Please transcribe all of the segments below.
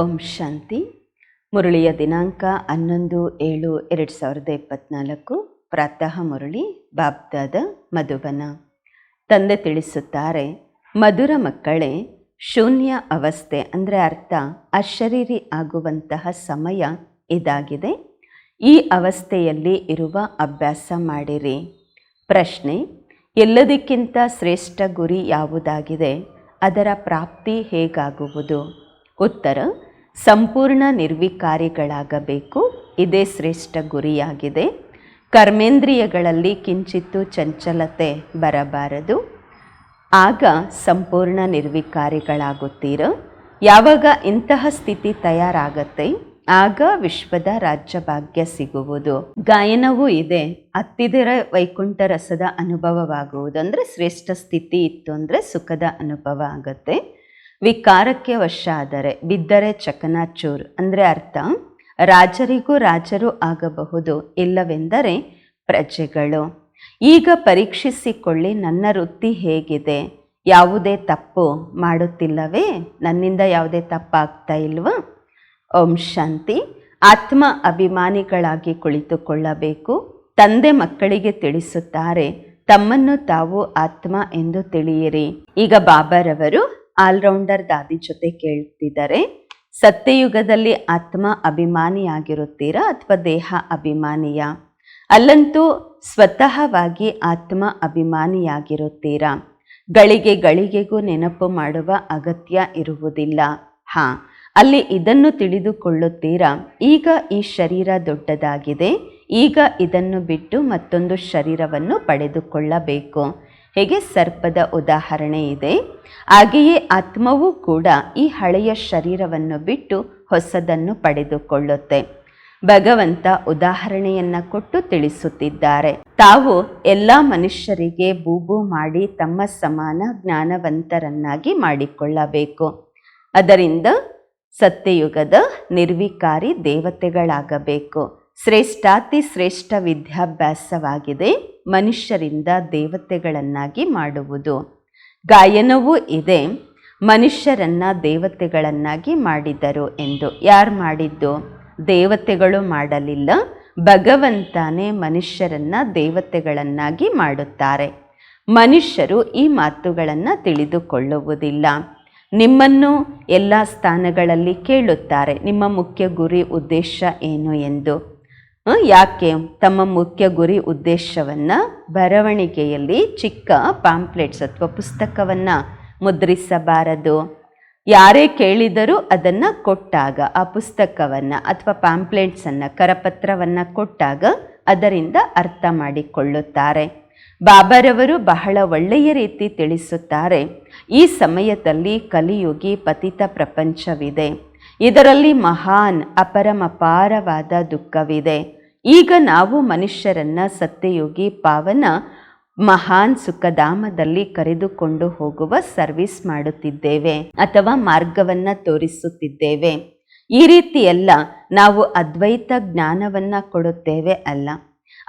ಓಂ ಶಾಂತಿ. ಮುರಳಿಯ ದಿನಾಂಕ ಹನ್ನೊಂದು ಏಳು ಎರಡು ಸಾವಿರದ ಇಪ್ಪತ್ನಾಲ್ಕು. ಪ್ರಾತಃ ಮುರಳಿ ಬಾಬ್ದಾದ ಮಧುಬನ. ತಂದೆ ತಿಳಿಸುತ್ತಾರೆ, ಮಧುರ ಮಕ್ಕಳೇ, ಶೂನ್ಯ ಅವಸ್ಥೆ ಅಂದರೆ ಅರ್ಥ ಅಶರೀರಿ ಆಗುವಂತಹ ಸಮಯ ಇದಾಗಿದೆ. ಈ ಅವಸ್ಥೆಯಲ್ಲಿ ಇರುವ ಅಭ್ಯಾಸ ಮಾಡಿರಿ. ಪ್ರಶ್ನೆ, ಎಲ್ಲದಕ್ಕಿಂತ ಶ್ರೇಷ್ಠ ಗುರಿ ಯಾವುದಾಗಿದೆ? ಅದರ ಪ್ರಾಪ್ತಿ ಹೇಗಾಗುವುದು? ಉತ್ತರ ಸಂಪೂರ್ಣ ನಿರ್ವಿಕಾರಿಗಳಾಗಬೇಕು. ಇದೇ ಶ್ರೇಷ್ಠ ಗುರಿಯಾಗಿದೆ. ಕರ್ಮೇಂದ್ರಿಯಗಳಲ್ಲಿ ಕಿಂಚಿತ್ತು ಚಂಚಲತೆ ಬರಬಾರದು. ಆಗ ಸಂಪೂರ್ಣ ನಿರ್ವಿಕಾರಿಗಳಾಗುತ್ತೀರ. ಯಾವಾಗ ಇಂತಹ ಸ್ಥಿತಿ ತಯಾರಾಗತ್ತೆ? ಆಗ ವಿಶ್ವದ ರಾಜ್ಯಭಾಗ್ಯ ಸಿಗುವುದು. ಗಾಯನವೂ ಇದೆ. ಹತ್ತಿದರ ವೈಕುಂಠ ರಸದ ಅನುಭವವಾಗುವುದು. ಅಂದರೆ ಶ್ರೇಷ್ಠ ಸ್ಥಿತಿ ಇತ್ತು ಅಂದರೆ ಸುಖದ ಅನುಭವ ಆಗತ್ತೆ. ವಿಕಾರಕ್ಕೆ ವಶ ಆದರೆ ಬಿದ್ದರೆ ಚಕನಾಚೂರ್ ಅಂದರೆ ಅರ್ಥ, ರಾಜರಿಗೂ ರಾಜರು ಆಗಬಹುದು, ಇಲ್ಲವೆಂದರೆ ಪ್ರಜೆಗಳು. ಈಗ ಪರೀಕ್ಷಿಸಿಕೊಳ್ಳಿ, ನನ್ನ ವೃತ್ತಿ ಹೇಗಿದೆ, ಯಾವುದೇ ತಪ್ಪು ಮಾಡುತ್ತಿಲ್ಲವೇ? ನನ್ನಿಂದ ಯಾವುದೇ ತಪ್ಪಾಗ್ತಾ ಇಲ್ವಾ? ಓಂ ಶಾಂತಿ. ಆತ್ಮ ಅಭಿಮಾನಿಗಳಾಗಿ ಕುಳಿತುಕೊಳ್ಳಬೇಕು, ತಂದೆ ಮಕ್ಕಳಿಗೆ ತಿಳಿಸುತ್ತಾರೆ, ತಮ್ಮನ್ನು ತಾವು ಆತ್ಮ ಎಂದು ತಿಳಿಯಿರಿ. ಈಗ ಬಾಬಾರವರು ಆಲ್ರೌಂಡರ್ ದಾದಿ ಜೊತೆ ಕೇಳ್ತಿದ್ದಾರೆ ಸತ್ಯಯುಗದಲ್ಲಿ ಆತ್ಮ ಅಭಿಮಾನಿಯಾಗಿರುತ್ತೀರಾ ಅಥವಾ ದೇಹ ಅಭಿಮಾನಿಯ? ಅಲ್ಲಂತೂ ಸ್ವತಃವಾಗಿ ಆತ್ಮ ಅಭಿಮಾನಿಯಾಗಿರುತ್ತೀರಾ? ಗಳಿಗೆ ಗಳಿಗೆಗೂ ನೆನಪು ಮಾಡುವ ಅಗತ್ಯ ಇರುವುದಿಲ್ಲ. ಹಾ, ಅಲ್ಲಿ ಇದನ್ನು ತಿಳಿದುಕೊಳ್ಳುತ್ತೀರಾ? ಈಗ ಈ ಶರೀರ ದೊಡ್ಡದಾಗಿದೆ, ಈಗ ಇದನ್ನು ಬಿಟ್ಟು ಮತ್ತೊಂದು ಶರೀರವನ್ನು ಪಡೆದುಕೊಳ್ಳಬೇಕು. ಹೇಗೆ ಸರ್ಪದ ಉದಾಹರಣೆ ಇದೆ? ಹಾಗೆಯೇ ಆತ್ಮವೂ ಕೂಡ ಈ ಹಳೆಯ ಶರೀರವನ್ನು ಬಿಟ್ಟು ಹೊಸದನ್ನು ಪಡೆದುಕೊಳ್ಳುತ್ತೆ. ಭಗವಂತ ಉದಾಹರಣೆಯನ್ನ ಕೊಟ್ಟು ತಿಳಿಸುತ್ತಿದ್ದಾರೆ. ತಾವು ಎಲ್ಲ ಮನುಷ್ಯರಿಗೆ ಬೂಬು ಮಾಡಿ ತಮ್ಮ ಸಮಾನ ಜ್ಞಾನವಂತರನ್ನಾಗಿ ಮಾಡಿಕೊಳ್ಳಬೇಕು. ಅದರಿಂದ ಸತ್ಯಯುಗದ ನಿರ್ವಿಕಾರಿ ದೇವತೆಗಳಾಗಬೇಕು. ಶ್ರೇಷ್ಠಾತಿ ಶ್ರೇಷ್ಠ ವಿದ್ಯಾಭ್ಯಾಸವಾಗಿದೆ. ಮನುಷ್ಯರಿಂದ ದೇವತೆಗಳನ್ನಾಗಿ ಮಾಡುವುದು. ಗಾಯನವೂ ಇದೆ. ಮನುಷ್ಯರನ್ನ ದೇವತೆಗಳನ್ನಾಗಿ ಮಾಡಿದರು ಎಂದು ಯಾರು ಮಾಡಿದ್ದು? ದೇವತೆಗಳು ಮಾಡಲಿಲ್ಲ. ಭಗವಂತನೇ ಮನುಷ್ಯರನ್ನ ದೇವತೆಗಳನ್ನಾಗಿ ಮಾಡುತ್ತಾರೆ. ಮನುಷ್ಯರು ಈ ಮಾತುಗಳನ್ನು ತಿಳಿದುಕೊಳ್ಳುವುದಿಲ್ಲ. ನಿಮ್ಮನ್ನು ಎಲ್ಲ ಸ್ಥಾನಗಳಲ್ಲಿ ಕೇಳುತ್ತಾರೆ. ನಿಮ್ಮ ಮುಖ್ಯ ಗುರಿ, ಉದ್ದೇಶ ಏನು ಎಂದು. ಯಾಕೆ ತಮ್ಮ ಮುಖ್ಯ ಗುರಿ ಉದ್ದೇಶವನ್ನು ಬರವಣಿಗೆಯಲ್ಲಿ ಚಿಕ್ಕ ಪಾಂಪ್ಲೆಟ್ಸ್ ಅಥವಾ ಪುಸ್ತಕವನ್ನು ಮುದ್ರಿಸಬಾರದು? ಯಾರೇ ಕೇಳಿದರೂ ಅದನ್ನು ಕೊಟ್ಟಾಗ, ಆ ಪುಸ್ತಕವನ್ನು ಅಥವಾ ಪ್ಯಾಂಪ್ಲೆಟ್ಸನ್ನು ಕರಪತ್ರವನ್ನು ಕೊಟ್ಟಾಗ ಅದರಿಂದ ಅರ್ಥ ಮಾಡಿಕೊಳ್ಳುತ್ತಾರೆ. ಬಾಬರವರು ಬಹಳ ಒಳ್ಳೆಯ ರೀತಿ ತಿಳಿಸುತ್ತಾರೆ. ಈ ಸಮಯದಲ್ಲಿ ಕಲಿಯುಗಿ ಪತಿತ ಪ್ರಪಂಚವಿದೆ. ಇದರಲ್ಲಿ ಮಹಾನ್, ಅಪರಮಪಾರವಾದ ದುಃಖವಿದೆ. ಈಗ ನಾವು ಮನುಷ್ಯರನ್ನ ಸತ್ಯಯೋಗಿ ಪಾವನ ಮಹಾನ್ ಸುಖಧಾಮದಲ್ಲಿ ಕರೆದುಕೊಂಡು ಹೋಗುವ ಸರ್ವಿಸ್ ಮಾಡುತ್ತಿದ್ದೇವೆ ಅಥವಾ ಮಾರ್ಗವನ್ನ ತೋರಿಸುತ್ತಿದ್ದೇವೆ. ಈ ರೀತಿಯೆಲ್ಲ ನಾವು ಅದ್ವೈತ ಜ್ಞಾನವನ್ನ ಕೊಡುತ್ತೇವೆ ಅಲ್ಲ.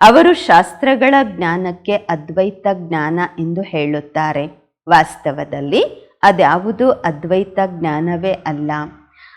ಅವರು ಶಾಸ್ತ್ರಗಳ ಜ್ಞಾನಕ್ಕೆ ಅದ್ವೈತ ಜ್ಞಾನ ಎಂದು ಹೇಳುತ್ತಾರೆ. ವಾಸ್ತವದಲ್ಲಿ ಅದ್ಯಾವುದು ಅದ್ವೈತ ಜ್ಞಾನವೇ ಅಲ್ಲ.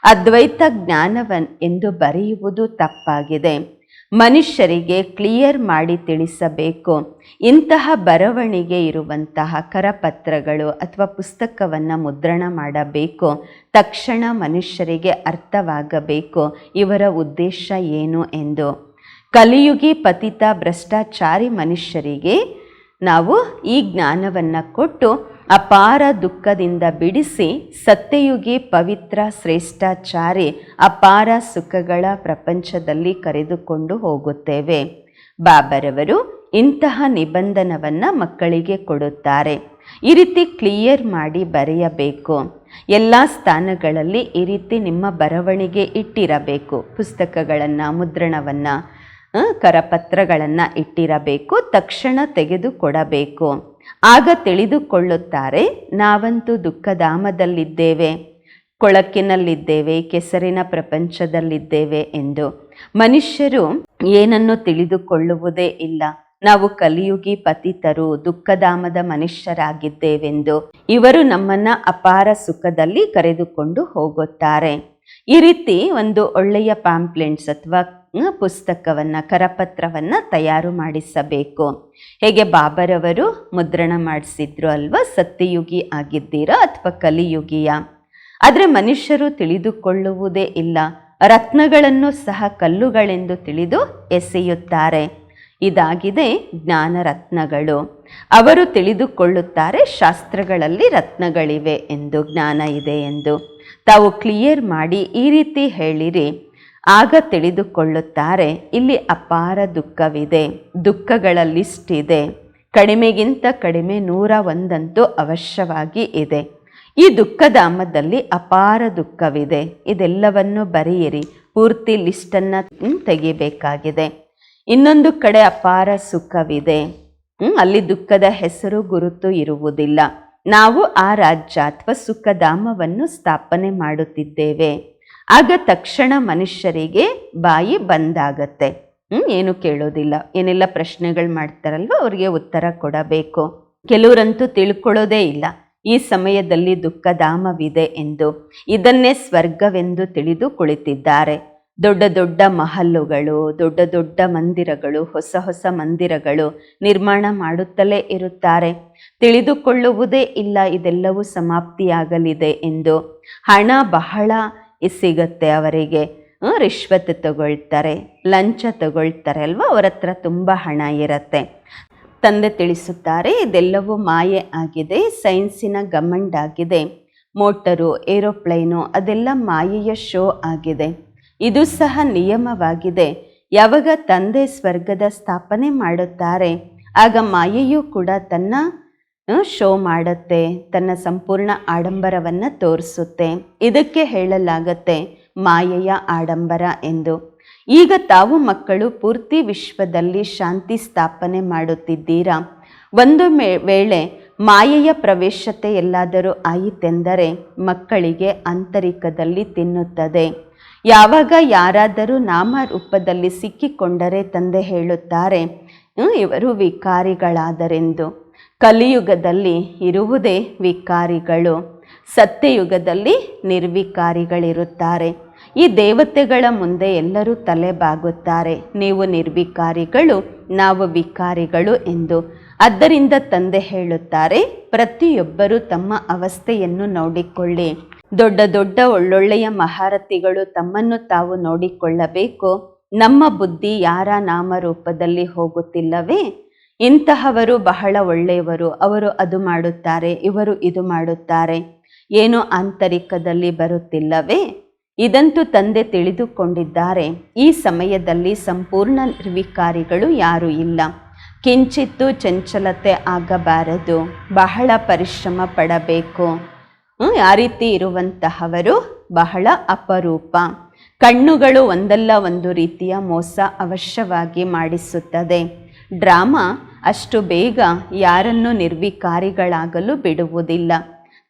ಅದ್ವೈತ ಜ್ಞಾನವನ್ ಎಂದು ಬರೆಯುವುದು ತಪ್ಪಾಗಿದೆ. ಮನುಷ್ಯರಿಗೆ ಕ್ಲಿಯರ್ ಮಾಡಿ ತಿಳಿಸಬೇಕು. ಇಂತಹ ಬರವಣಿಗೆ ಇರುವಂತಹ ಕರಪತ್ರಗಳು ಅಥವಾ ಪುಸ್ತಕವನ್ನು ಮುದ್ರಣ ಮಾಡಬೇಕು. ತಕ್ಷಣ ಮನುಷ್ಯರಿಗೆ ಅರ್ಥವಾಗಬೇಕು. ಇವರ ಉದ್ದೇಶ ಏನು ಎಂದು. ಕಲಿಯುಗಿ ಪತಿತ ಭ್ರಷ್ಟಾಚಾರಿ ಮನುಷ್ಯರಿಗೆ ನಾವು ಈ ಜ್ಞಾನವನ್ನು ಕೊಟ್ಟು ಅಪಾರ ದುಃಖದಿಂದ ಬಿಡಿಸಿ ಸತ್ಯಯುಗಿ ಪವಿತ್ರ ಶ್ರೇಷ್ಠಾಚಾರಿ ಅಪಾರ ಸುಖಗಳ ಪ್ರಪಂಚದಲ್ಲಿ ಕರೆದುಕೊಂಡು ಹೋಗುತ್ತೇವೆ. ಬಾಬರವರು ಇಂತಹ ನಿಬಂಧನವನ್ನು ಮಕ್ಕಳಿಗೆ ಕೊಡುತ್ತಾರೆ. ಈ ರೀತಿ ಕ್ಲಿಯರ್ ಮಾಡಿ ಬರೆಯಬೇಕು. ಎಲ್ಲ ಸ್ಥಾನಗಳಲ್ಲಿ ಈ ರೀತಿ ನಿಮ್ಮ ಬರವಣಿಗೆ ಇಟ್ಟಿರಬೇಕು. ಪುಸ್ತಕಗಳನ್ನು, ಮುದ್ರಣವನ್ನು ಕರಪತ್ರಗಳನ್ನು ಇಟ್ಟಿರಬೇಕು. ತಕ್ಷಣ ತೆಗೆದುಕೊಡಬೇಕು. ಆಗ ತಿಳಿದುಕೊಳ್ಳುತ್ತಾರೆ, ನಾವಂತೂ ದುಃಖಧಾಮದಲ್ಲಿದ್ದೇವೆ, ಕೊಳಕಿನಲ್ಲಿದ್ದೇವೆ, ಕೆಸರಿನ ಪ್ರಪಂಚದಲ್ಲಿದ್ದೇವೆ ಎಂದು. ಮನುಷ್ಯರು ಏನನ್ನು ತಿಳಿದುಕೊಳ್ಳುವುದೇ ಇಲ್ಲ. ನಾವು ಕಲಿಯುಗಿ ಪತಿತರು, ದುಃಖಧಾಮದ ಮನುಷ್ಯರಾಗಿದ್ದೇವೆಂದು. ಇವರು ನಮ್ಮನ್ನ ಅಪಾರ ಸುಖದಲ್ಲಿ ಕರೆದುಕೊಂಡು ಹೋಗುತ್ತಾರೆ. ಈ ರೀತಿ ಒಂದು ಒಳ್ಳೆಯ ಪ್ಯಾಂಪ್ಲೆಂಟ್ಸ್ ಅಥವಾ ಪುಸ್ತಕವನ್ನು, ಕರಪತ್ರವನ್ನು ತಯಾರು ಮಾಡಿಸಬೇಕು. ಹೇಗೆ ಬಾಬರವರು ಮುದ್ರಣ ಮಾಡಿಸಿದ್ರು ಅಲ್ವಾ? ಸತ್ಯಯುಗಿ ಆಗಿದ್ದೀರಾ ಅಥವಾ ಕಲಿಯುಗಿಯ? ಆದರೆ ಮನುಷ್ಯರು ತಿಳಿದುಕೊಳ್ಳುವುದೇ ಇಲ್ಲ. ರತ್ನಗಳನ್ನು ಸಹ ಕಲ್ಲುಗಳೆಂದು ತಿಳಿದು ಎಸೆಯುತ್ತಾರೆ. ಇದಾಗಿದೆ ಜ್ಞಾನ ರತ್ನಗಳು. ಅವರು ತಿಳಿದುಕೊಳ್ಳುತ್ತಾರೆ ಶಾಸ್ತ್ರಗಳಲ್ಲಿ ರತ್ನಗಳಿವೆ ಎಂದು, ಜ್ಞಾನ ಇದೆ ಎಂದು. ತಾವು ಕ್ಲಿಯರ್ ಮಾಡಿ ಈ ರೀತಿ ಹೇಳಿರಿ. ಆಗ ತಿಳಿದುಕೊಳ್ಳುತ್ತಾರೆ, ಇಲ್ಲಿ ಅಪಾರ ದುಃಖವಿದೆ, ದುಃಖಗಳ ಲಿಸ್ಟ್ ಇದೆ. ಕಡಿಮೆಗಿಂತ ಕಡಿಮೆ ನೂರ ಒಂದಂತೂ ಅವಶ್ಯವಾಗಿ ಇದೆ. ಈ ದುಃಖಧಾಮದಲ್ಲಿ ಅಪಾರ ದುಃಖವಿದೆ. ಇದೆಲ್ಲವನ್ನು ಬರೆಯಿರಿ, ಪೂರ್ತಿ ಲಿಸ್ಟನ್ನು ತೆಗಿಬೇಕಾಗಿದೆ. ಇನ್ನೊಂದು ಕಡೆ ಅಪಾರ ಸುಖವಿದೆ. ಅಲ್ಲಿ ದುಃಖದ ಹೆಸರು ಗುರುತು ಇರುವುದಿಲ್ಲ. ನಾವು ಆ ರಾಜ್ಯ ಅಥವಾ ಸುಖಧಾಮವನ್ನು ಸ್ಥಾಪನೆ ಮಾಡುತ್ತಿದ್ದೇವೆ. ಆಗ ತಕ್ಷಣ ಮನುಷ್ಯರಿಗೆ ಬಾಯಿ ಬಂದಾಗತ್ತೆ. ಏನು ಕೇಳೋದಿಲ್ಲ. ಏನೆಲ್ಲ ಪ್ರಶ್ನೆಗಳು ಮಾಡ್ತಾರಲ್ವ? ಅವರಿಗೆ ಉತ್ತರ ಕೊಡಬೇಕು. ಕೆಲವರಂತೂ ತಿಳ್ಕೊಳ್ಳೋದೇ ಇಲ್ಲ. ಈ ಸಮಯದಲ್ಲಿ ದುಃಖಧಾಮವಿದೆ ಎಂದು. ಇದನ್ನೇ ಸ್ವರ್ಗವೆಂದು ತಿಳಿದು ಕುಳಿತಿದ್ದಾರೆ. ದೊಡ್ಡ ದೊಡ್ಡ ಮಹಲ್ಲುಗಳು, ದೊಡ್ಡ ದೊಡ್ಡ ಮಂದಿರಗಳು, ಹೊಸ ಹೊಸ ಮಂದಿರಗಳು ನಿರ್ಮಾಣ ಮಾಡುತ್ತಲೇ ಇರುತ್ತಾರೆ. ತಿಳಿದುಕೊಳ್ಳುವುದೇ ಇಲ್ಲ. ಇದೆಲ್ಲವೂ ಸಮಾಪ್ತಿಯಾಗಲಿದೆ ಎಂದು. ಹಣ ಬಹಳ ಸಿಗತ್ತೆ ಅವರಿಗೆ. ರಿಶ್ವತ್ ತಗೊಳ್ತಾರೆ, ಲಂಚ ತಗೊಳ್ತಾರೆ ಅಲ್ವಾ? ಅವರ ಹತ್ರ ತುಂಬ ಹಣ ಇರುತ್ತೆ. ತಂದೆ ತಿಳಿಸುತ್ತಾರೆ, ಇದೆಲ್ಲವೂ ಮಾಯೆ ಆಗಿದೆ, ಸೈನ್ಸಿನ ಗಮಂಡ್ ಆಗಿದೆ. ಮೋಟರು, ಏರೋಪ್ಲೇನು, ಅದೆಲ್ಲ ಮಾಯೆಯ ಶೋ ಆಗಿದೆ. ಇದು ಸಹ ನಿಯಮವಾಗಿದೆ. ಯಾವಾಗ ತಂದೆ ಸ್ವರ್ಗದ ಸ್ಥಾಪನೆ ಮಾಡುತ್ತಾರೆ, ಆಗ ಮಾಯೆಯೂ ಕೂಡ ತನ್ನ ಶೋ ಮಾಡುತ್ತೆ, ತನ್ನ ಸಂಪೂರ್ಣ ಆಡಂಬರವನ್ನು ತೋರಿಸುತ್ತೆ. ಇದಕ್ಕೆ ಹೇಳಲಾಗತ್ತೆ ಮಾಯೆಯ ಆಡಂಬರ ಎಂದು. ಈಗ ತಾವು ಮಕ್ಕಳು ಪೂರ್ತಿ ವಿಶ್ವದಲ್ಲಿ ಶಾಂತಿ ಸ್ಥಾಪನೆ ಮಾಡುತ್ತಿದ್ದೀರಾ? ಒಂದು ವೇಳೆ ಮಾಯೆಯ ಪ್ರವೇಶತೆ ಎಲ್ಲಾದರೂ ಆಯಿತೆಂದರೆ ಮಕ್ಕಳಿಗೆ ಆಂತರಿಕದಲ್ಲಿ ತಿನ್ನುತ್ತದೆ. ಯಾವಾಗ ಯಾರಾದರೂ ನಾಮ ರೂಪದಲ್ಲಿ ಸಿಕ್ಕಿಕೊಂಡರೆ ತಂದೆ ಹೇಳುತ್ತಾರೆ ಇವರು ವಿಕಾರಿಗಳಾದರೆಂದು. ಕಲಿಯುಗದಲ್ಲಿ ಇರುವುದೇ ವಿಕಾರಿಗಳು. ಸತ್ಯಯುಗದಲ್ಲಿ ನಿರ್ವಿಕಾರಿಗಳಿರುತ್ತಾರೆ. ಈ ದೇವತೆಗಳ ಮುಂದೆ ಎಲ್ಲರೂ ತಲೆ ಬಾಗುತ್ತಾರೆ ನೀವು ನಿರ್ವಿಕಾರಿಗಳು, ನಾವು ವಿಕಾರಿಗಳು ಎಂದು. ಆದ್ದರಿಂದ ತಂದೆ ಹೇಳುತ್ತಾರೆ, ಪ್ರತಿಯೊಬ್ಬರೂ ತಮ್ಮ ಅವಸ್ಥೆಯನ್ನು ನೋಡಿಕೊಳ್ಳಿ. ದೊಡ್ಡ ದೊಡ್ಡ ಒಳ್ಳೊಳ್ಳೆಯ ಮಹಾರಥಿಗಳು ತಮ್ಮನ್ನು ತಾವು ನೋಡಿಕೊಳ್ಳಬೇಕು. ನಮ್ಮ ಬುದ್ಧಿ ಯಾರ ನಾಮರೂಪದಲ್ಲಿ ಹೋಗುತ್ತಿಲ್ಲವೇ? ಇಂತಹವರು ಬಹಳ ಒಳ್ಳೆಯವರು, ಅವರು ಅದು ಮಾಡುತ್ತಾರೆ, ಇವರು ಇದು ಮಾಡುತ್ತಾರೆ. ಏನು ಆಂತರಿಕದಲ್ಲಿ ಬರುತ್ತಿಲ್ಲವೇ? ಇದಂತೂ ತಂದೆ ತಿಳಿದುಕೊಂಡಿದ್ದಾರೆ. ಈ ಸಮಯದಲ್ಲಿ ಸಂಪೂರ್ಣ ನಿರ್ವಿಕಾರಿಗಳು ಯಾರೂ ಇಲ್ಲ. ಕಿಂಚಿತ್ತು ಚಂಚಲತೆ ಆಗಬಾರದು. ಬಹಳ ಪರಿಶ್ರಮ ಪಡಬೇಕು. ಆ ರೀತಿ ಇರುವಂತಹವರು ಬಹಳ ಅಪರೂಪ. ಕಣ್ಣುಗಳು ಒಂದಲ್ಲ ಒಂದು ರೀತಿಯ ಮೋಸ ಅವಶ್ಯವಾಗಿ ಮಾಡಿಸುತ್ತದೆ. ಡ್ರಾಮಾ ಅಷ್ಟು ಬೇಗ ಯಾರನ್ನು ನಿರ್ವಿಕಾರಿಗಳಾಗಲು ಬಿಡುವುದಿಲ್ಲ.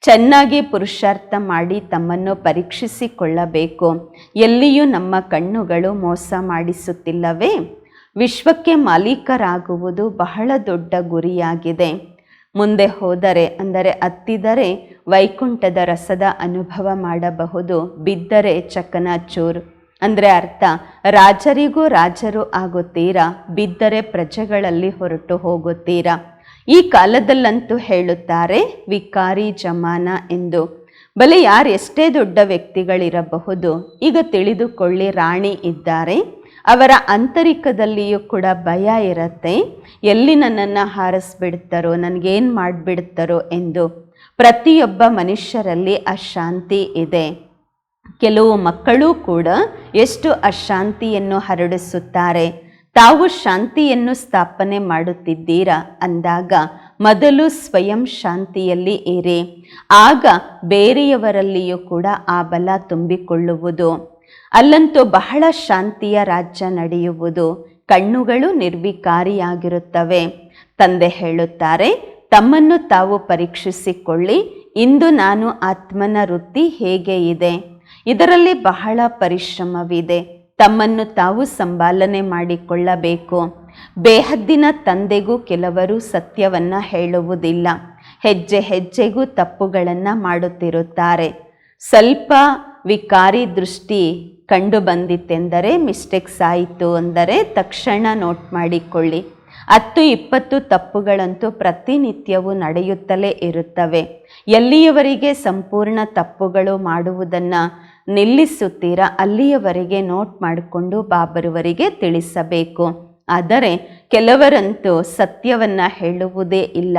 ಚೆನ್ನಾಗಿ ಪುರುಷಾರ್ಥ ಮಾಡಿ ತಮ್ಮನ್ನು ಪರೀಕ್ಷಿಸಿಕೊಳ್ಳಬೇಕು. ಎಲ್ಲಿಯೂ ನಮ್ಮ ಕಣ್ಣುಗಳು ಮೋಸ ಮಾಡಿಸುತ್ತಿಲ್ಲವೇ? ವಿಶ್ವಕ್ಕೆ ಮಾಲೀಕರಾಗುವುದು ಬಹಳ ದೊಡ್ಡ ಗುರಿಯಾಗಿದೆ. ಮುಂದೆ ಹೋದರೆ, ಅಂದರೆ ಹತ್ತಿದರೆ ವೈಕುಂಠದ ರಸದ ಅನುಭವ ಮಾಡಬಹುದು. ಬಿದ್ದರೆ ಚಕನಾಚೂರ್. ಅಂದರೆ ಅರ್ಥ, ರಾಜರಿಗೂ ರಾಜರು ಆಗುತ್ತೀರಾ, ಬಿದ್ದರೆ ಪ್ರಜೆಗಳಲ್ಲಿ ಹೊರಟು ಹೋಗುತ್ತೀರಾ? ಈ ಕಾಲದಲ್ಲಂತೂ ಹೇಳುತ್ತಾರೆ, ವಿಕಾರಿ ಜಮಾನ ಎಂದು. ಬಲೆ ಯಾರು ಎಷ್ಟೇ ದೊಡ್ಡ ವ್ಯಕ್ತಿಗಳಿರಬಹುದು, ಈಗ ತಿಳಿದುಕೊಳ್ಳಿ ರಾಣಿ ಇದ್ದಾರೆ. ಅವರ ಆಂತರಿಕದಲ್ಲಿಯೂ ಕೂಡ ಭಯ ಇರುತ್ತೆ. ಎಲ್ಲಿ ನನ್ನನ್ನು ಹಾರಿಸ್ಬಿಡ್ತಾರೋ, ನನಗೇನು ಮಾಡಿಬಿಡ್ತಾರೋ ಎಂದು ಪ್ರತಿಯೊಬ್ಬ ಮನುಷ್ಯರಲ್ಲಿ ಅಶಾಂತಿ ಇದೆ. ಕೆಲವು ಮಕ್ಕಳು ಕೂಡ ಎಷ್ಟು ಅಶಾಂತಿಯನ್ನು ಹರಡಿಸುತ್ತಾರೆ. ತಾವು ಶಾಂತಿಯನ್ನು ಸ್ಥಾಪನೆ ಮಾಡುತ್ತಿದ್ದೀರಾ ಅಂದಾಗ ಮೊದಲು ಸ್ವಯಂ ಶಾಂತಿಯಲ್ಲಿ ಏರಿ ಆಗ ಬೇರೆಯವರಲ್ಲಿಯೂ ಕೂಡ ಆ ಬಲ ತುಂಬಿಕೊಳ್ಳುವುದು. ಅಲ್ಲಂತೂ ಬಹಳ ಶಾಂತಿಯ ರಾಜ್ಯ ನಡೆಯುವುದು ಕಣ್ಣುಗಳು ನಿರ್ವಿಕಾರಿಯಾಗಿರುತ್ತವೆ. ತಂದೆ ಹೇಳುತ್ತಾರೆ, ತಮ್ಮನ್ನು ತಾವು ಪರೀಕ್ಷಿಸಿಕೊಳ್ಳಿ, ಇಂದು ನಾನು ಆತ್ಮನ ವೃತ್ತಿ ಹೇಗೆ ಇದೆ? ಇದರಲ್ಲಿ ಬಹಳ ಪರಿಶ್ರಮವಿದೆ. ತಮ್ಮನ್ನು ತಾವು ಸಂಪಾಲನೆ ಮಾಡಿಕೊಳ್ಳಬೇಕು. ಬೇಹದ್ದಿನ ತಂದೆಗೂ ಕೆಲವರು ಸತ್ಯವನ್ನ ಹೇಳುವುದಿಲ್ಲ. ಹೆಜ್ಜೆ ಹೆಜ್ಜೆಗೂ ತಪ್ಪುಗಳನ್ನು ಮಾಡುತ್ತಿರುತ್ತಾರೆ. ಸ್ವಲ್ಪ ವಿಕಾರಿ ದೃಷ್ಟಿ ಕಂಡು ಬಂದಿತ್ತೆಂದರೆ ಮಿಸ್ಟೇಕ್ಸ್ ಆಯಿತು ಅಂದರೆ ತಕ್ಷಣ ನೋಟ್ ಮಾಡಿಕೊಳ್ಳಿ. ಹತ್ತು ಇಪ್ಪತ್ತು ತಪ್ಪುಗಳಂತೂ ಪ್ರತಿನಿತ್ಯವೂ ನಡೆಯುತ್ತಲೇ ಇರುತ್ತವೆ. ಎಲ್ಲಿಯವರಿಗೆ ಸಂಪೂರ್ಣ ತಪ್ಪುಗಳು ಮಾಡುವುದನ್ನು ನಿಲ್ಲಿಸುತ್ತೀರಾ ಅಲ್ಲಿಯವರೆಗೆ ನೋಟ್ ಮಾಡಿಕೊಂಡು ಬಾಬರುವರಿಗೆ ತಿಳಿಸಬೇಕು. ಆದರೆ ಕೆಲವರಂತೂ ಸತ್ಯವನ್ನು ಹೇಳುವುದೇ ಇಲ್ಲ.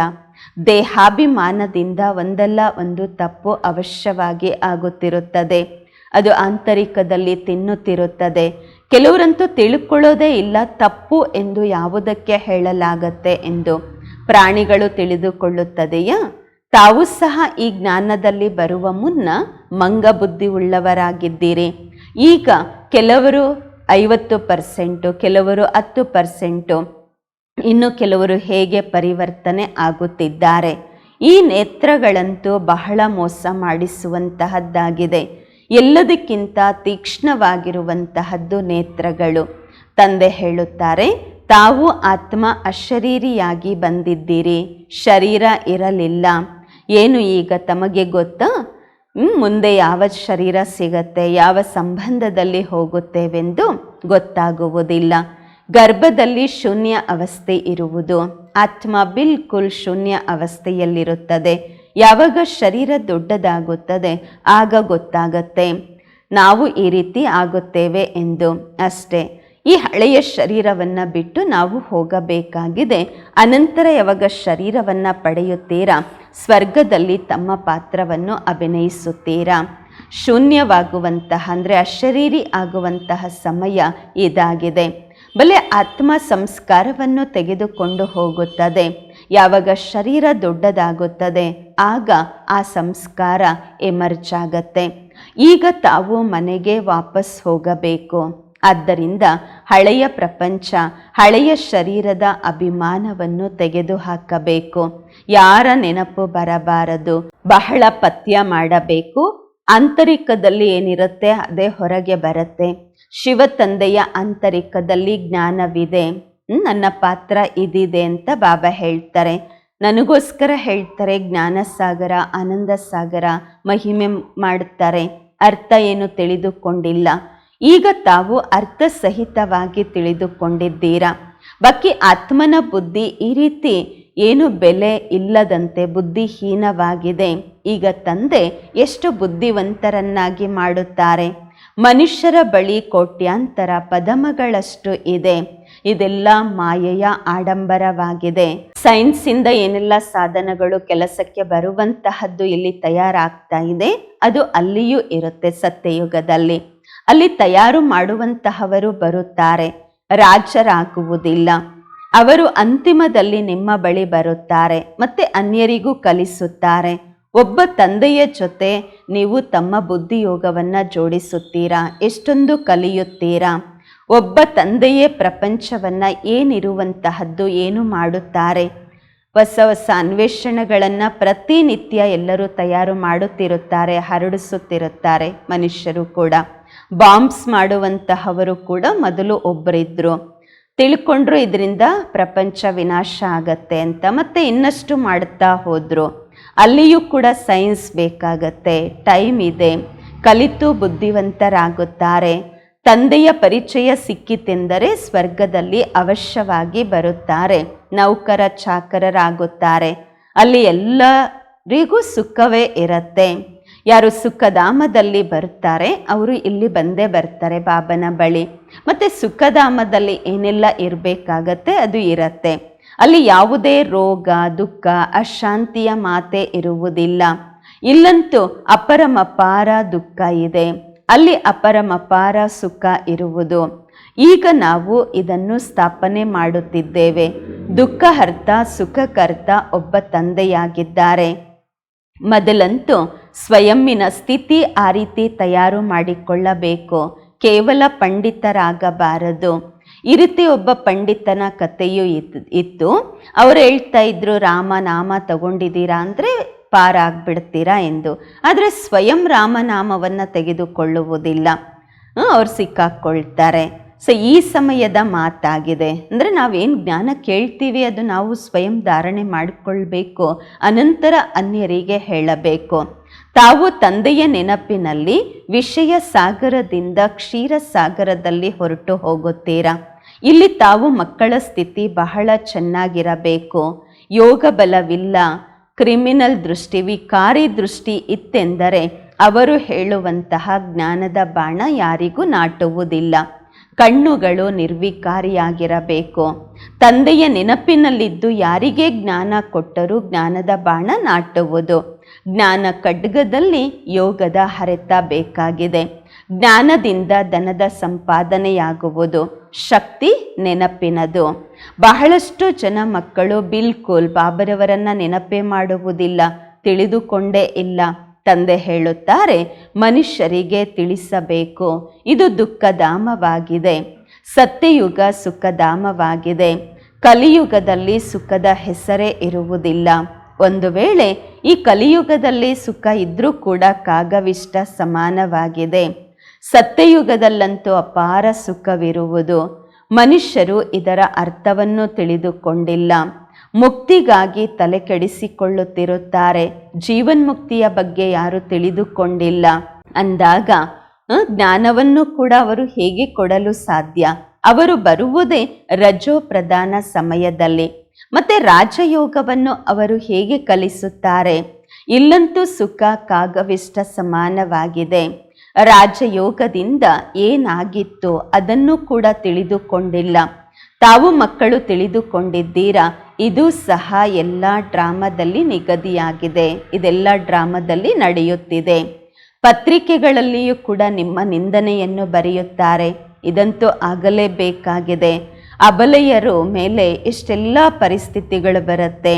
ದೇಹಾಭಿಮಾನದಿಂದ ಒಂದಲ್ಲ ಒಂದು ತಪ್ಪು ಅವಶ್ಯವಾಗಿ ಆಗುತ್ತಿರುತ್ತದೆ. ಅದು ಆಂತರಿಕದಲ್ಲಿ ತಿನ್ನುತ್ತಿರುತ್ತದೆ. ಕೆಲವರಂತೂ ತಿಳ್ಕೊಳ್ಳೋದೇ ಇಲ್ಲ ತಪ್ಪು ಎಂದು ಯಾವುದಕ್ಕೆ ಹೇಳಲಾಗತ್ತೆ ಎಂದು ಪ್ರಾಣಿಗಳು ತಿಳಿದುಕೊಳ್ಳುತ್ತದೆಯಾ? ತಾವು ಸಹ ಈ ಜ್ಞಾನದಲ್ಲಿ ಬರುವ ಮುನ್ನ ಮಂಗ ಬುದ್ಧಿ ಉಳ್ಳವರಾಗಿದ್ದೀರಿ ಈಗ ಕೆಲವರು ಐವತ್ತು ಪರ್ಸೆಂಟು, ಕೆಲವರು ಹತ್ತು ಪರ್ಸೆಂಟು, ಇನ್ನು ಕೆಲವರು ಹೇಗೆ ಪರಿವರ್ತನೆ ಆಗುತ್ತಿದ್ದಾರೆ. ಈ ನೇತ್ರಗಳಂತೂ ಬಹಳ ಮೋಸ ಮಾಡಿಸುವಂತಹದ್ದಾಗಿದೆ. ಎಲ್ಲದಕ್ಕಿಂತ ತೀಕ್ಷ್ಣವಾಗಿರುವಂತಹದ್ದು ನೇತ್ರಗಳು. ತಂದೆ ಹೇಳುತ್ತಾರೆ, ತಾವು ಆತ್ಮ ಅಶರೀರಿಯಾಗಿ ಬಂದಿದ್ದೀರಿ, ಶರೀರ ಇರಲಿಲ್ಲ. ಏನು ಈಗ ತಮಗೆ ಗೊತ್ತಾ? ಮುಂದೆ ಯಾವ ಶರೀರ ಸಿಗತ್ತೆ, ಯಾವ ಸಂಬಂಧದಲ್ಲಿ ಹೋಗುತ್ತೇವೆಂದು ಗೊತ್ತಾಗುವುದಿಲ್ಲ. ಗರ್ಭದಲ್ಲಿ ಶೂನ್ಯ ಅವಸ್ಥೆ ಇರುವುದು. ಆತ್ಮ ಬಿಲ್ಕುಲ್ ಶೂನ್ಯ ಅವಸ್ಥೆಯಲ್ಲಿರುತ್ತದೆ. ಯಾವಾಗ ಶರೀರ ದೊಡ್ಡದಾಗುತ್ತದೆ, ಆಗ ಗೊತ್ತಾಗತ್ತೆ. ನಾವು ಈ ರೀತಿ ಆಗುತ್ತೇವೆ ಎಂದು ಅಷ್ಟೇ. ಈ ಹಳೆಯ ಶರೀರವನ್ನು ಬಿಟ್ಟು ನಾವು ಹೋಗಬೇಕಾಗಿದೆ. ಅನಂತರ ಯಾವಾಗ ಶರೀರವನ್ನು ಪಡೆಯುತ್ತೀರಾ? ಸ್ವರ್ಗದಲ್ಲಿ ತಮ್ಮ ಪಾತ್ರವನ್ನು ಅಭಿನಯಿಸುತ್ತೀರಾ? ಶೂನ್ಯವಾಗುವಂತಹ ಅಂದರೆ ಅಶರೀರಿ ಆಗುವಂತಹ ಸಮಯ ಇದಾಗಿದೆ. ಬಲೆ ಆತ್ಮ ಸಂಸ್ಕಾರವನ್ನು ತೆಗೆದುಕೊಂಡು ಹೋಗುತ್ತದೆ. ಯಾವಾಗ ಶರೀರ ದೊಡ್ಡದಾಗುತ್ತದೆ, ಆಗ ಆ ಸಂಸ್ಕಾರ ಎಮರ್ಜ್ ಆಗತ್ತೆ. ಈಗ ತಾವು ಮನೆಗೆ ವಾಪಸ್ ಹೋಗಬೇಕು. ಆದ್ದರಿಂದ ಹಳೆಯ ಪ್ರಪಂಚ, ಹಳೆಯ ಶರೀರದ ಅಭಿಮಾನವನ್ನು ತೆಗೆದುಹಾಕಬೇಕು. ಯಾರ ನೆನಪು ಬರಬಾರದು? ಬಹಳ ಪಥ್ಯ ಮಾಡಬೇಕು. ಆಂತರಿಕದಲ್ಲಿ ಏನಿರುತ್ತೆ? ಅದೇ ಹೊರಗೆ ಬರುತ್ತೆ. ಶಿವ ತಂದೆಯ ಆಂತರಿಕದಲ್ಲಿ ಜ್ಞಾನವಿದೆ. ನನ್ನ ಪಾತ್ರ ಇದಿದೆ ಅಂತ ಬಾಬಾ ಹೇಳ್ತಾರೆ. ನನಗೋಸ್ಕರ ಹೇಳ್ತಾರೆ ಜ್ಞಾನ ಸಾಗರ ಆನಂದ ಸಾಗರ ಮಹಿಮೆ ಮಾಡುತ್ತಾರೆ. ಅರ್ಥ ಏನು ತಿಳಿದುಕೊಂಡಿಲ್ಲ. ಈಗ ತಾವು ಅರ್ಥ ಸಹಿತವಾಗಿ ತಿಳಿದುಕೊಂಡಿದ್ದೀರಾ? ಬಾಕಿ ಆತ್ಮನ ಬುದ್ಧಿ ಈ ರೀತಿ ಏನು ಬೆಲೆ ಇಲ್ಲದಂತೆ ಬುದ್ಧಿಹೀನವಾಗಿದೆ. ಈಗ ತಂದೆ ಎಷ್ಟು ಬುದ್ಧಿವಂತರನ್ನಾಗಿ ಮಾಡುತ್ತಾರೆ? ಮನುಷ್ಯರ ಬಳಿ ಕೋಟ್ಯಾಂತರ ಪದಮಗಳಷ್ಟು ಇದೆ. ಇದೆಲ್ಲ ಮಾಯೆಯ ಆಡಂಬರವಾಗಿದೆ. ಸೈನ್ಸಿಂದ ಏನೆಲ್ಲ ಸಾಧನಗಳು ಕೆಲಸಕ್ಕೆ ಬರುವಂತಹದ್ದು ಇಲ್ಲಿ ತಯಾರಾಗ್ತಾ ಇದೆ, ಅದು ಅಲ್ಲಿಯೂ ಇರುತ್ತೆ ಸತ್ಯಯುಗದಲ್ಲಿ. ಅಲ್ಲಿ ತಯಾರು ಮಾಡುವಂತಹವರು ಬರುತ್ತಾರೆ. ರಾಜರಾಗುವುದಿಲ್ಲ. ಅವರು ಅಂತಿಮದಲ್ಲಿ ನಿಮ್ಮ ಬಳಿ ಬರುತ್ತಾರೆ ಮತ್ತೆ ಅನ್ಯರಿಗೂ ಕಲಿಸುತ್ತಾರೆ. ಒಬ್ಬ ತಂದೆಯ ಜೊತೆ ನೀವು ತಮ್ಮ ಬುದ್ಧಿಯೋಗವನ್ನು ಜೋಡಿಸುತ್ತೀರಾ? ಎಷ್ಟೊಂದು ಕಲಿಯುತ್ತೀರಾ? ಒಬ್ಬ ತಂದೆಯೇ ಪ್ರಪಂಚವನ್ನು ಏನಿರುವಂತಹದ್ದು ಏನು ಮಾಡುತ್ತಾರೆ? ಹೊಸ ಹೊಸ ಅನ್ವೇಷಣೆಗಳನ್ನು ಪ್ರತಿನಿತ್ಯ ಎಲ್ಲರೂ ತಯಾರು ಮಾಡುತ್ತಿರುತ್ತಾರೆ, ಹರಡಿಸುತ್ತಿರುತ್ತಾರೆ ಮನುಷ್ಯರು ಕೂಡ. ಬಾಂಬ್ಸ್ ಮಾಡುವಂತಹವರು ಕೂಡ ಮೊದಲು ಒಬ್ಬರಿದ್ರು ತಿಳ್ಕೊಂಡ್ರು ಇದರಿಂದ ಪ್ರಪಂಚ ವಿನಾಶ ಆಗತ್ತೆ ಅಂತ ಮತ್ತೆ ಇನ್ನಷ್ಟು ಮಾಡುತ್ತಾ ಹೋದರು. ಅಲ್ಲಿಯೂ ಕೂಡ ಸೈನ್ಸ್ ಬೇಕಾಗತ್ತೆ, ಟೈಮ್ ಇದೆ. ಕಲಿತು ಬುದ್ಧಿವಂತರಾಗುತ್ತಾರೆ. ತಂದೆಯ ಪರಿಚಯ ಸಿಕ್ಕಿತೆಂದರೆ ಸ್ವರ್ಗದಲ್ಲಿ ಅವಶ್ಯವಾಗಿ ಬರುತ್ತಾರೆ. ನೌಕರ ಚಾಕರರಾಗುತ್ತಾರೆ. ಅಲ್ಲಿ ಎಲ್ಲರಿಗೂ ಸುಖವೇ ಇರತ್ತೆ. ಯಾರು ಸುಖಧಾಮದಲ್ಲಿ ಬರ್ತಾರೆ, ಅವರು ಇಲ್ಲಿ ಬಂದೇ ಬರ್ತಾರೆ ಬಾಬನ ಬಳಿ. ಮತ್ತು ಸುಖಧಾಮದಲ್ಲಿ ಏನೆಲ್ಲ ಇರಬೇಕಾಗತ್ತೆ ಅದು ಇರತ್ತೆ. ಅಲ್ಲಿ ಯಾವುದೇ ರೋಗ, ದುಃಖ, ಅಶಾಂತಿಯ ಮಾತೆ ಇರುವುದಿಲ್ಲ. ಇಲ್ಲಂತೂ ಅಪರಮಪಾರ ದುಃಖ ಇದೆ. ಅಲ್ಲಿ ಅಪರಮಪಾರ ಸುಖ ಇರುವುದು. ಈಗ ನಾವು ಇದನ್ನು ಸ್ಥಾಪನೆ ಮಾಡುತ್ತಿದ್ದೇವೆ. ದುಃಖಹರ್ತ ಸುಖಕರ್ತ ಒಬ್ಬ ತಂದೆಯಾಗಿದ್ದಾರೆ. ಮೊದಲಂತೂ ಸ್ವಯಂನ ಸ್ಥಿತಿ ಆ ರೀತಿ ತಯಾರು ಮಾಡಿಕೊಳ್ಳಬೇಕು. ಕೇವಲ ಪಂಡಿತರಾಗಬಾರದು. ಈ ರೀತಿ ಒಬ್ಬ ಪಂಡಿತನ ಕಥೆಯೂ ಇತ್ತು ಇತ್ತು. ಅವರು ಹೇಳ್ತಾ ಇದ್ರು, ರಾಮ, ನಾಮ ತಗೊಂಡಿದ್ದೀರಾ? ಅಂದರೆ ಪಾರಾಗ್ಬಿಡ್ತೀರಾ ಎಂದು. ಆದರೆ ಸ್ವಯಂ ರಾಮನಾಮವನ್ನು ತೆಗೆದುಕೊಳ್ಳುವುದಿಲ್ಲ. ಅವ್ರು ಸಿಕ್ಕಾಕ್ಕೊಳ್ತಾರೆ ಸೊ, ಈ ಸಮಯದ ಮಾತಾಗಿದೆ. ಅಂದರೆ ನಾವೇನು ಜ್ಞಾನ ಕೇಳ್ತೀವಿ, ಅದು ನಾವು ಸ್ವಯಂ ಧಾರಣೆ ಮಾಡಿಕೊಳ್ಬೇಕು. ಅನಂತರ ಅನ್ಯರಿಗೆ ಹೇಳಬೇಕು. ತಾವು ತಂದೆಯ ನೆನಪಿನಲ್ಲಿ ವಿಷಯ ಸಾಗರದಿಂದ ಕ್ಷೀರ ಸಾಗರದಲ್ಲಿ ಹೊರಟು ಹೋಗುತ್ತೀರಾ? ಇಲ್ಲಿ ತಾವು ಮಕ್ಕಳ ಸ್ಥಿತಿ ಬಹಳ ಚೆನ್ನಾಗಿರಬೇಕು. ಯೋಗ ಬಲವಿಲ್ಲ ಕ್ರಿಮಿನಲ್ ದೃಷ್ಟಿ, ವಿಕಾರಿ ದೃಷ್ಟಿ ಇತ್ತೆಂದರೆ ಅವರು ಹೇಳುವಂತಹ ಜ್ಞಾನದ ಬಾಣ ಯಾರಿಗೂ ನಾಟುವುದಿಲ್ಲ. ಕಣ್ಣುಗಳು ನಿರ್ವಿಕಾರಿಯಾಗಿರಬೇಕು. ತಂದೆಯ ನೆನಪಿನಲ್ಲಿದ್ದು ಯಾರಿಗೆ ಜ್ಞಾನ ಕೊಟ್ಟರೂ ಜ್ಞಾನದ ಬಾಣ ನಾಟುವುದು. ಜ್ಞಾನ ಖಡ್ಗದಲ್ಲಿ ಯೋಗದ ಹರೆತ ಬೇಕಾಗಿದೆ. ಜ್ಞಾನದಿಂದ ಧನದ ಸಂಪಾದನೆಯಾಗುವುದು ಶಕ್ತಿ ನೆನಪಿನದು. ಬಹಳಷ್ಟು ಜನ ಮಕ್ಕಳು ಬಿಲ್ಕುಲ್ ಬಾಬರವರನ್ನ ನೆನಪೇ ಮಾಡುವುದಿಲ್ಲ, ತಿಳಿದುಕೊಂಡೇ ಇಲ್ಲ. ತಂದೆ ಹೇಳುತ್ತಾರೆ, ಮನುಷ್ಯರಿಗೆ ತಿಳಿಸಬೇಕು. ಇದು ದುಃಖಧಾಮವಾಗಿದೆ. ಸತ್ಯಯುಗ ಸುಖಧಾಮವಾಗಿದೆ. ಕಲಿಯುಗದಲ್ಲಿ ಸುಖದ ಹೆಸರೇ ಇರುವುದಿಲ್ಲ. ಒಂದು ವೇಳೆ ಈ ಕಲಿಯುಗದಲ್ಲಿ ಸುಖ ಇದ್ರೂ ಕೂಡ ಕಾಗವಿಷ್ಟ ಸಮಾನವಾಗಿದೆ. ಸತ್ಯಯುಗದಲ್ಲಂತೂ ಅಪಾರ ಸುಖವಿರುವುದು. ಮನುಷ್ಯರು ಇದರ ಅರ್ಥವನ್ನು ತಿಳಿದುಕೊಂಡಿಲ್ಲ. ಮುಕ್ತಿಗಾಗಿ ತಲೆ ಕೆಡಿಸಿಕೊಳ್ಳುತ್ತಿರುತ್ತಾರೆ. ಜೀವನ್ಮುಕ್ತಿಯ ಬಗ್ಗೆ ಯಾರು ತಿಳಿದುಕೊಂಡಿಲ್ಲ. ಅಂದಾಗ ಜ್ಞಾನವನ್ನು ಕೂಡ ಅವರು ಹೇಗೆ ಕೊಡಲು ಸಾಧ್ಯ? ಅವರು ಬರುವುದೇ ರಜೋ ಪ್ರಧಾನ ಸಮಯದಲ್ಲಿ. ಮತ್ತೆ ರಾಜಯೋಗವನ್ನು ಅವರು ಹೇಗೆ ಕಲಿಸುತ್ತಾರೆ? ಇಲ್ಲಂತೂ ಸುಖ, ಕಾಗವಿಷ್ಟ ಸಮಾನವಾಗಿದೆ. ರಾಜಯೋಗದಿಂದ ಏನಾಗಿತ್ತು ಅದನ್ನು ಕೂಡ ತಿಳಿದುಕೊಂಡಿಲ್ಲ. ತಾವು ಮಕ್ಕಳು ತಿಳಿದುಕೊಂಡಿದ್ದೀರಾ? ಇದು ಸಹ ಎಲ್ಲ ಡ್ರಾಮಾದಲ್ಲಿ ನಿಗದಿಯಾಗಿದೆ. ಇದೆಲ್ಲ ಡ್ರಾಮಾದಲ್ಲಿ ನಡೆಯುತ್ತಿದೆ. ಪತ್ರಿಕೆಗಳಲ್ಲಿಯೂ ಕೂಡ ನಿಮ್ಮ ನಿಂದನೆಯನ್ನು ಬರೆಯುತ್ತಾರೆ. ಇದಂತೂ ಆಗಲೇಬೇಕಾಗಿದೆ. ಅಬಲೆಯರು ಮೇಲೆ ಇಷ್ಟೆಲ್ಲ ಪರಿಸ್ಥಿತಿಗಳು ಬರುತ್ತೆ.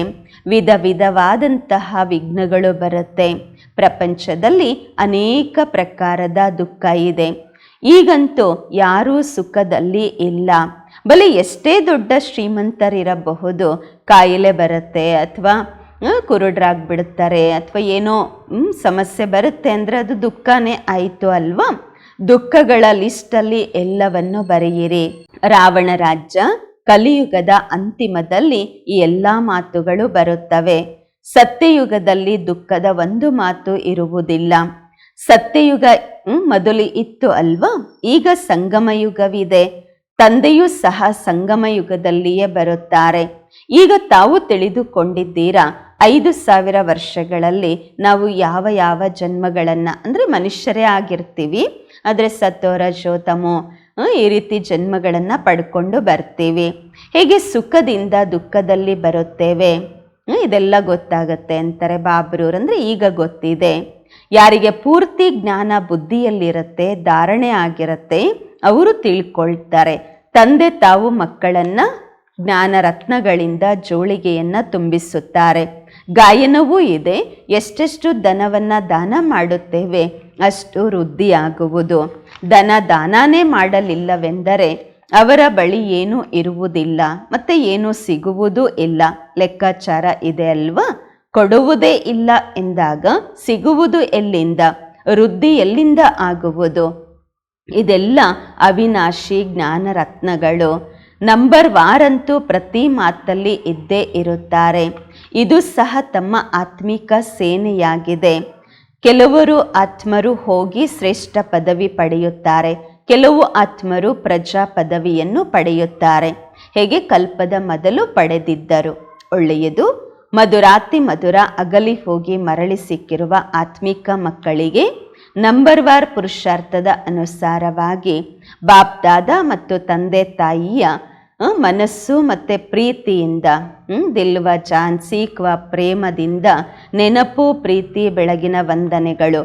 ವಿಧ ವಿಧವಾದಂತಹ ವಿಘ್ನಗಳು ಬರುತ್ತೆ. ಪ್ರಪಂಚದಲ್ಲಿ ಅನೇಕ ಪ್ರಕಾರದ ದುಃಖ ಇದೆ. ಈಗಂತೂ ಯಾರೂ ಸುಖದಲ್ಲಿ ಇಲ್ಲ. ಬಲಿ ಎಷ್ಟೇ ದೊಡ್ಡ ಶ್ರೀಮಂತರಿರಬಹುದು. ಕಾಯಿಲೆ ಬರುತ್ತೆ ಅಥವಾ ಕುರುಡ್ರಾಗ್ಬಿಡ್ತಾರೆ ಅಥವಾ ಏನೋ ಸಮಸ್ಯೆ ಬರುತ್ತೆ ಅಂದರೆ ಅದು ದುಃಖನೇ ಆಯಿತು ಅಲ್ವಾ? ದುಃಖಗಳ ಲಿಸ್ಟಲ್ಲಿ ಎಲ್ಲವನ್ನು ಬರೆಯಿರಿ. ರಾವಣ ರಾಜ್ಯ ಕಲಿಯುಗದ ಅಂತಿಮದಲ್ಲಿ ಈ ಎಲ್ಲ ಮಾತುಗಳು ಬರುತ್ತವೆ. ಸತ್ಯಯುಗದಲ್ಲಿ ದುಃಖದ ಒಂದು ಮಾತು ಇರುವುದಿಲ್ಲ. ಸತ್ಯಯುಗ ಮೊದಲು ಇತ್ತು ಅಲ್ವಾ? ಈಗ ಸಂಗಮಯುಗವಿದೆ. ತಂದೆಯೂ ಸಹ ಸಂಗಮಯುಗದಲ್ಲಿಯೇ ಬರುತ್ತಾರೆ. ಈಗ ತಾವು ತಿಳಿದುಕೊಂಡಿದ್ದೀರಾ? ಐದು ಸಾವಿರ ವರ್ಷಗಳಲ್ಲಿ ನಾವು ಯಾವ ಯಾವ ಜನ್ಮಗಳನ್ನು, ಅಂದರೆ ಮನುಷ್ಯರೇ ಆಗಿರ್ತೀವಿ. ಆದರೆ ಸತ್ತೋರ ಜೋತಮೋ ಈ ರೀತಿ ಜನ್ಮಗಳನ್ನು ಪಡ್ಕೊಂಡು ಬರ್ತೀವಿ. ಹೇಗೆ ಸುಖದಿಂದ ದುಃಖದಲ್ಲಿ ಬರುತ್ತೇವೆ? ಇದೆಲ್ಲ ಗೊತ್ತಾಗತ್ತೆ ಅಂತಾರೆ ಬಾಬ್ರೂರ್. ಅಂದರೆ ಈಗ ಗೊತ್ತಿದೆ. ಯಾರಿಗೆ ಪೂರ್ತಿ ಜ್ಞಾನ ಬುದ್ಧಿಯಲ್ಲಿರುತ್ತೆ, ಧಾರಣೆ ಆಗಿರುತ್ತೆ, ಅವರು ತಿಳ್ಕೊಳ್ತಾರೆ. ತಂದೆ ತಾವು ಮಕ್ಕಳನ್ನು ಜ್ಞಾನ ರತ್ನಗಳಿಂದ ಜೋಳಿಗೆಯನ್ನು ತುಂಬಿಸುತ್ತಾರೆ. ಗಾಯನವೂ ಇದೆ. ಎಷ್ಟೆಷ್ಟು ದನವನ್ನು ದಾನ ಮಾಡುತ್ತೇವೆ ಅಷ್ಟು ವೃದ್ಧಿಯಾಗುವುದು. ಧನ ದಾನಾನೇ ಮಾಡಲಿಲ್ಲವೆಂದರೆ ಅವರ ಬಳಿ ಏನೂ ಇರುವುದಿಲ್ಲ, ಮತ್ತೆ ಏನೂ ಸಿಗುವುದೂ ಇಲ್ಲ. ಲೆಕ್ಕಾಚಾರ ಇದೆ ಅಲ್ವಾ? ಕೊಡುವುದೇ ಇಲ್ಲ ಎಂದಾಗ ಸಿಗುವುದು ಎಲ್ಲಿಂದ? ವೃದ್ಧಿ ಎಲ್ಲಿಂದ ಆಗುವುದು? ಇದೆಲ್ಲ ಅವಿನಾಶಿ ಜ್ಞಾನ ರತ್ನಗಳು ನಂಬರ್ ವಾರಂತೂ ಪ್ರತಿ ಮಾತಲ್ಲಿ ಇದ್ದೇ ಇರುತ್ತಾರೆ. ಇದು ಸಹ ತಮ್ಮ ಆತ್ಮಿಕ ಸೇನೆಯಾಗಿದೆ. ಕೆಲವರು ಆತ್ಮರು ಹೋಗಿ ಶ್ರೇಷ್ಠ ಪದವಿ ಪಡೆಯುತ್ತಾರೆ. ಕೆಲವು ಆತ್ಮರು ಪ್ರಜಾ ಪದವಿಯನ್ನು ಪಡೆಯುತ್ತಾರೆ. ಹೇಗೆ ಕಲ್ಪದ ಮೊದಲು ಪಡೆದಿದ್ದರು? ಒಳ್ಳೆಯದು. ಮಧುರಾತಿ ಮಧುರ ಅಗಲಿ ಹೋಗಿ ಮರಳಿ ಸಿಕ್ಕಿರುವ ಆತ್ಮಿಕ ಮಕ್ಕಳಿಗೆ ನಂಬರ್ ವಾರ್ ಪುರುಷಾರ್ಥದ ಅನುಸಾರವಾಗಿ ಬಾಪ್ದಾದ ಮತ್ತು ತಂದೆ ತಾಯಿಯ ಮನಸ್ಸು ಮತ್ತು ಪ್ರೀತಿಯಿಂದ ದಿಲ್ವ ಜಾನ್ ಸೀಕ್ವ ಪ್ರೇಮದಿಂದ ನೆನಪು, ಪ್ರೀತಿ, ಬೆಳಗಿನ ವಂದನೆಗಳು.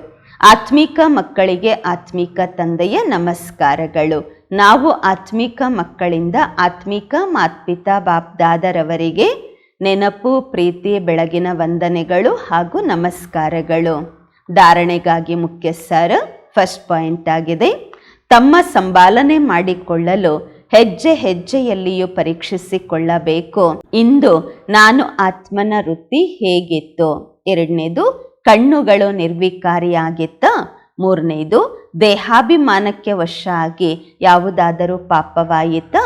ಆತ್ಮಿಕ ಮಕ್ಕಳಿಗೆ ಆತ್ಮಿಕ ತಂದೆಯ ನಮಸ್ಕಾರಗಳು. ನಾವು ಆತ್ಮಿಕ ಮಕ್ಕಳಿಂದ ಆತ್ಮಿಕ ಮಾತ್ಪಿತಾ ಬಾಪ್ದಾದರವರಿಗೆ ನೆನಪು, ಪ್ರೀತಿ, ಬೆಳಗಿನ ವಂದನೆಗಳು ಹಾಗೂ ನಮಸ್ಕಾರಗಳು. ಧಾರಣೆಗಾಗಿ ಮುಖ್ಯ ಸರ್ ಫಸ್ಟ್ ಪಾಯಿಂಟ್ ಆಗಿದೆ. ತಮ್ಮ ಸಂಭಾಲನೆ ಮಾಡಿಕೊಳ್ಳಲು ಹೆಜ್ಜೆ ಹೆಜ್ಜೆಯಲ್ಲಿಯೂ ಪರೀಕ್ಷಿಸಿಕೊಳ್ಳಬೇಕು. ಇಂದು ನಾನು ಆತ್ಮನ ವೃತ್ತಿ ಹೇಗಿತ್ತು? ಎರಡನೇದು, ಕಣ್ಣುಗಳು ನಿರ್ವಿಕಾರಿಯಾಗಿತ್ತ? ಮೂರನೇದು, ದೇಹಾಭಿಮಾನಕ್ಕೆ ವಶ ಆಗಿ ಯಾವುದಾದರೂ ಪಾಪವಾಯಿತ?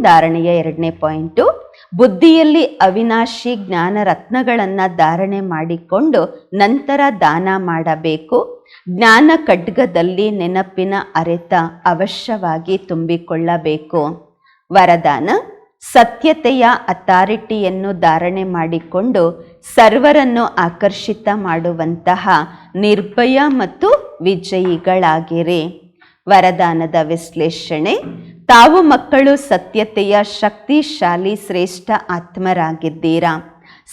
ಧಾರಣೆಯ ಎರಡನೇ ಪಾಯಿಂಟು. ಬುದ್ಧಿಯಲ್ಲಿ ಅವಿನಾಶಿ ಜ್ಞಾನ ರತ್ನಗಳನ್ನು ಧಾರಣೆ ಮಾಡಿಕೊಂಡು ನಂತರ ದಾನ ಮಾಡಬೇಕು. ಜ್ಞಾನ ಖಡ್ಗದಲ್ಲಿ ನೆನಪಿನ ಅರೆತ ಅವಶ್ಯವಾಗಿ ತುಂಬಿಕೊಳ್ಳಬೇಕು. ವರದಾನ, ಸತ್ಯತೆಯ ಅಥಾರಿಟಿಯನ್ನು ಧಾರಣೆ ಮಾಡಿಕೊಂಡು ಸರ್ವರನ್ನು ಆಕರ್ಷಿತ ಮಾಡುವಂತಹ ನಿರ್ಭಯ ಮತ್ತು ವಿಜಯಿಗಳಾಗಿರಿ. ವರದಾನದ ವಿಶ್ಲೇಷಣೆ ತಾವು ಮಕ್ಕಳು ಸತ್ಯತೆಯ ಶಕ್ತಿಶಾಲಿ ಶ್ರೇಷ್ಠ ಆತ್ಮರಾಗಿದ್ದೀರಾ?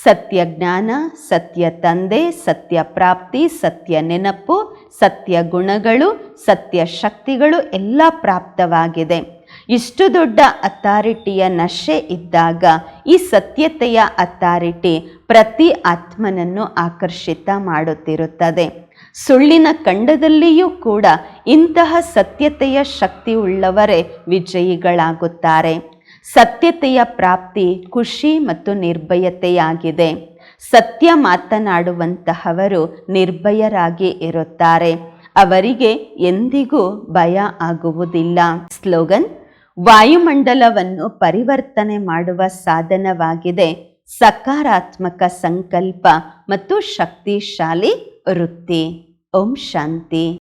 ಸತ್ಯ ಜ್ಞಾನ, ಸತ್ಯ ತಂದೆ, ಸತ್ಯ ಪ್ರಾಪ್ತಿ, ಸತ್ಯ ನೆನಪು, ಸತ್ಯ ಗುಣಗಳು, ಸತ್ಯ ಶಕ್ತಿಗಳು ಎಲ್ಲ ಪ್ರಾಪ್ತವಾಗಿದೆ. ಇಷ್ಟು ದೊಡ್ಡ ಅಥಾರಿಟಿಯ ನಶೆ ಇದ್ದಾಗ ಈ ಸತ್ಯತೆಯ ಅಥಾರಿಟಿ ಪ್ರತಿ ಆತ್ಮನನ್ನು ಆಕರ್ಷಿತ ಮಾಡುತ್ತಿರುತ್ತದೆ. ಸುಳ್ಳಿನ ಖಂಡದಲ್ಲಿಯೂ ಕೂಡ ಇಂತಹ ಸತ್ಯತೆಯ ಶಕ್ತಿ ಉಳ್ಳವರೇ ವಿಜಯಿಗಳಾಗುತ್ತಾರೆ. ಸತ್ಯತೆಯ ಪ್ರಾಪ್ತಿ ಖುಷಿ ಮತ್ತು ನಿರ್ಭಯತೆಯಾಗಿದೆ. ಸತ್ಯ ಮಾತನಾಡುವಂತಹವರು ನಿರ್ಭಯರಾಗಿ ಇರುತ್ತಾರೆ. ಅವರಿಗೆ ಎಂದಿಗೂ ಭಯ ಆಗುವುದಿಲ್ಲ. ಸ್ಲೋಗನ್, ವಾಯುಮಂಡಲವನ್ನು ಪರಿವರ್ತನೆ ಮಾಡುವ ಸಾಧನವಾಗಿದೆ. ಸಕಾರಾತ್ಮಕ ಸಂಕಲ್ಪ ಮತ್ತು ಶಕ್ತಿಶಾಲಿ ವೃತ್ತಿ. ಓಂ ಶಾಂತಿ